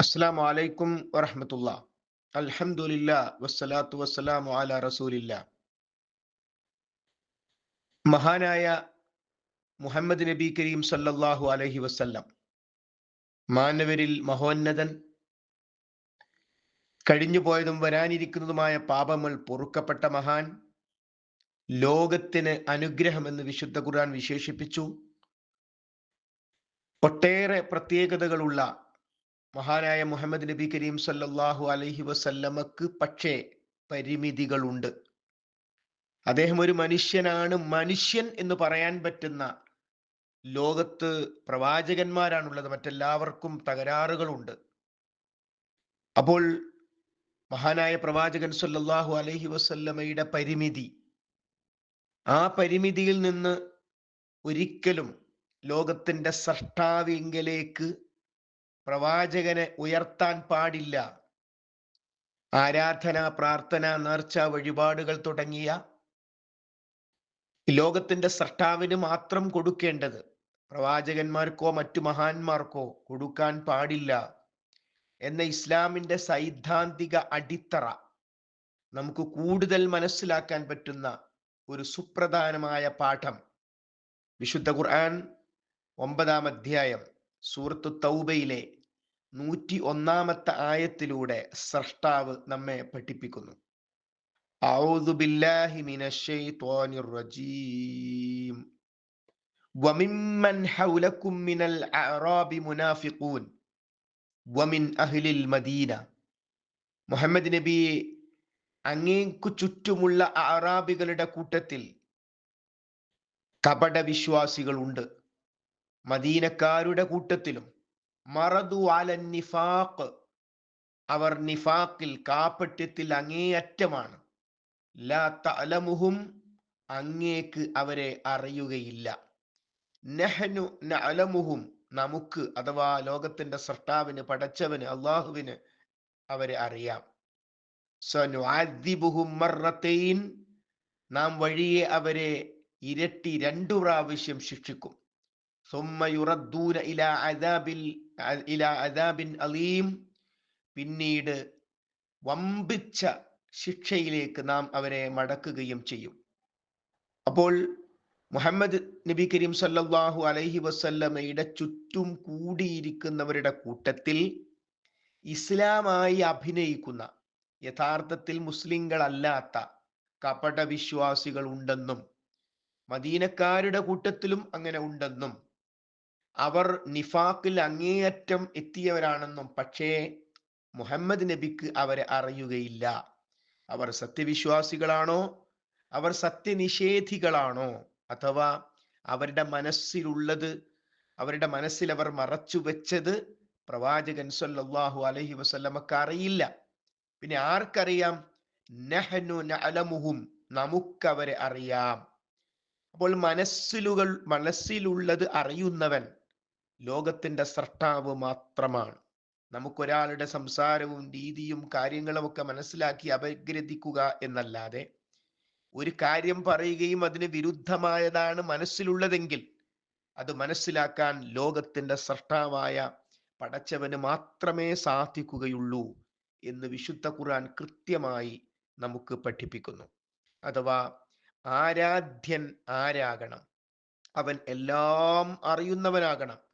അസ്സാം അലൈക്കും വറഹമത്തുള്ള. അൽഹംദുലില്ല വസ്സലാത്തു വസ്സലാമു അല റസൂലില്ല. മഹാനായ മുഹമ്മദ് നബി കരീം സല്ലല്ലാഹു അലൈഹി വസല്ലം മാനവരിൽ മഹോന്നതൻ കഴിഞ്ഞു പോയതും വരാനിരിക്കുന്നതുമായ പാപങ്ങൾ പൊറുക്കപ്പെട്ട മഹാൻ ലോകത്തിന് അനുഗ്രഹമെന്ന് വിശുദ്ധ ഖുർആൻ വിശേഷിപ്പിച്ചു. ഒട്ടേറെ പ്രത്യേകതകളുള്ള മഹാനായ മുഹമ്മദ് നബി കരീം സല്ലാഹു അലഹി വസല്ലമക്ക് പക്ഷേ പരിമിതികളുണ്ട്. അദ്ദേഹം ഒരു മനുഷ്യനാണ്. മനുഷ്യൻ എന്ന് പറയാൻ പറ്റുന്ന ലോകത്ത് പ്രവാചകന്മാരാണുള്ളത്. മറ്റെല്ലാവർക്കും തകരാറുകളുണ്ട്. അപ്പോൾ മഹാനായ പ്രവാചകൻ സല്ലാഹു അലഹി വസല്ലമയുടെ പരിമിതി ആ പരിമിതിയിൽ നിന്ന് ഒരിക്കലും ലോകത്തിന്റെ സൃഷ്ടാവിങ്കലേക്ക് പ്രവാചകനെ ഉയർത്താൻ പാടില്ല. ആരാധന പ്രാർത്ഥന നേർച്ച വഴിപാടുകൾ തുടങ്ങിയ ലോകത്തിന്റെ സൃഷ്ടാവിന് മാത്രം കൊടുക്കേണ്ടത് പ്രവാചകന്മാർക്കോ മറ്റു മഹാന്മാർക്കോ കൊടുക്കാൻ പാടില്ല എന്ന ഇസ്ലാമിന്റെ സൈദ്ധാന്തിക അടിത്തറ നമുക്ക് കൂടുതൽ മനസ്സിലാക്കാൻ പറ്റുന്ന ഒരു സുപ്രധാനമായ പാഠം. വിശുദ്ധ ഖുർആൻ ഒമ്പതാം അധ്യായം സൂറത്തു തൗബയിലെ നൂറ്റി ഒന്നാമത്തെ ആയത്തിലൂടെ സ്രഷ്ടാവ് നമ്മെ പഠിപ്പിക്കുന്നു أعوذ بالله من الشيطان الرجيم وممن حولكم من الأعراب منافقون ومن أهل المدينة മുഹമ്മദ് നബി അങ്ങേക്കു ചുറ്റുമുള്ള അറാബികളുടെ കൂട്ടത്തിൽ കപട വിശ്വാസികളുണ്ട് മദീനക്കാരുടെ കൂട്ടത്തിലും മറതു അല നിഫാഖ്. അവർ നിഫാക്കിൽ കാപ്പട്യത്തിൽ അങ്ങേയറ്റമാണ്. ലാ അങ്ങേക്ക് അവരെ അറിയുകയില്ല. നെഹനു നലമുഹും നമുക്ക് അഥവാ ലോകത്തിന്റെ സൃഷ്ടാവിന് പടച്ചവന് അള്ളാഹുവിന് അവരെ അറിയാം. മർറത്തെയിൻ നാം വഴിയെ അവരെ ഇരട്ടി രണ്ടു പ്രാവശ്യം ശിക്ഷിക്കും. സുമ്മയുറദ്ദൂന ഇല അദാബിൽ ഇല അദാബിൻ അലീം. പിന്നീട് വമ്പിച്ച ശിക്ഷയിലേക്ക് നാം അവരെ മടക്കുകയും ചെയ്യും. അപ്പോൾ മുഹമ്മദ് നബി കരീം സല്ലാഹു അലൈഹി വസല്ലമയുടെ ചുറ്റും കൂടിയിരിക്കുന്നവരുടെ കൂട്ടത്തിൽ ഇസ്ലാമായി അഭിനയിക്കുന്ന യഥാർത്ഥത്തിൽ മുസ്ലിങ്ങളല്ലാത്ത കപട വിശ്വാസികൾ ഉണ്ടെന്നും മദീനക്കാരുടെ കൂട്ടത്തിലും അങ്ങനെ ഉണ്ടെന്നും അവർ നിഫാക്കിൽ അങ്ങേയറ്റം എത്തിയവരാണെന്നും പക്ഷേ മുഹമ്മദ് നബിക്ക് അവരെ അറിയുകയില്ല. അവർ സത്യവിശ്വാസികളാണോ? അവർ സത്യനിഷേധികളാണോ? അഥവാ അവരുടെ മനസ്സിലുള്ളത് അവരുടെ മനസ്സിൽ അവർ മറച്ചു വെച്ചത് പ്രവാചകൻ സല്ലല്ലാഹു അലൈഹി വസല്ലമക്ക് അറിയില്ല. പിന്നെ ആർക്കറിയാം? നഹനു നഅലമുഹും നമുക്കവരെ അറിയാം. അപ്പോൾ മനസ്സിലുകൾ മനസ്സിലുള്ളത് അറിയുന്നവൻ ലോകത്തിന്റെ സൃഷ്ടാവ് മാത്രമാണ്. നമുക്കൊരാളുടെ സംസാരവും രീതിയും കാര്യങ്ങളും ഒക്കെ മനസ്സിലാക്കി അപഗ്രഥിക്കുക എന്നല്ലാതെ ഒരു കാര്യം പറയുകയും അതിന് വിരുദ്ധമായതാണ് മനസ്സിലുള്ളതെങ്കിൽ അത് മനസ്സിലാക്കാൻ ലോകത്തിന്റെ സൃഷ്ടാവായ പടച്ചവന് മാത്രമേ സാധിക്കുകയുള്ളൂ എന്ന് വിശുദ്ധ ഖുർആൻ കൃത്യമായി നമുക്ക് പഠിപ്പിക്കുന്നു. അഥവാ ആരാധ്യൻ ആരാകണം. അവൻ എല്ലാം അറിയുന്നവനാകണം.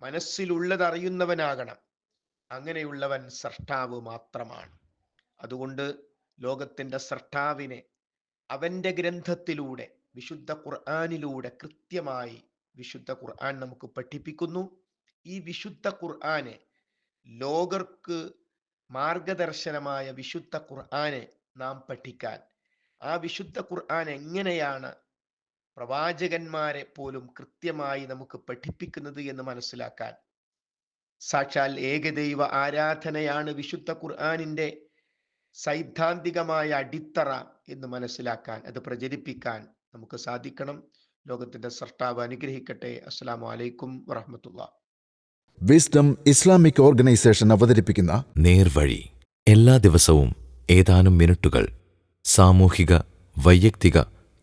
മനസ്സിലുള്ളത് അറിയുന്നവനാകണം അങ്ങനെയുള്ളവൻ സൃഷ്ടാവ് മാത്രമാണ്. അതുകൊണ്ട് ലോകത്തിന്റെ സൃഷ്ടാവിനെ അവന്റെ ഗ്രന്ഥത്തിലൂടെ വിശുദ്ധ ഖുർആാനിലൂടെ കൃത്യമായി വിശുദ്ധ ഖുർആൻ നമുക്ക് പഠിപ്പിക്കുന്നു. ഈ വിശുദ്ധ ഖുർആനെ ലോകർക്ക് മാർഗദർശനമായ വിശുദ്ധ ഖുർആനെ നാം പഠിക്കാൻ ആ വിശുദ്ധ ഖുർആൻ എങ്ങനെയാണ് പ്രവാചകന്മാരെ പോലും കൃത്യമായി നമുക്ക് പഠിപ്പിക്കുന്നത് എന്ന് മനസ്സിലാക്കാൻ. സാക്ഷാൽ ഏകദൈവ ആരാധനയാണ് വിശുദ്ധ ഖുർആാനിന്റെ സൈദ്ധാന്തികമായ അടിത്തറ എന്ന് മനസ്സിലാക്കാൻ അത് പ്രചരിപ്പിക്കാൻ നമുക്ക് സാധിക്കണം. ലോകത്തിന്റെ സൃഷ്ടാവ് അനുഗ്രഹിക്കട്ടെ. അസ്സാം വലൈക്കും വറഹമത്തുള്ള വിസ്ഡം ഇസ്ലാമിക് ഓർഗനൈസേഷൻ അവതരിപ്പിക്കുന്ന നേർവഴി. എല്ലാ ദിവസവും ഏതാനും മിനിറ്റുകൾ സാമൂഹിക വൈയക്തിക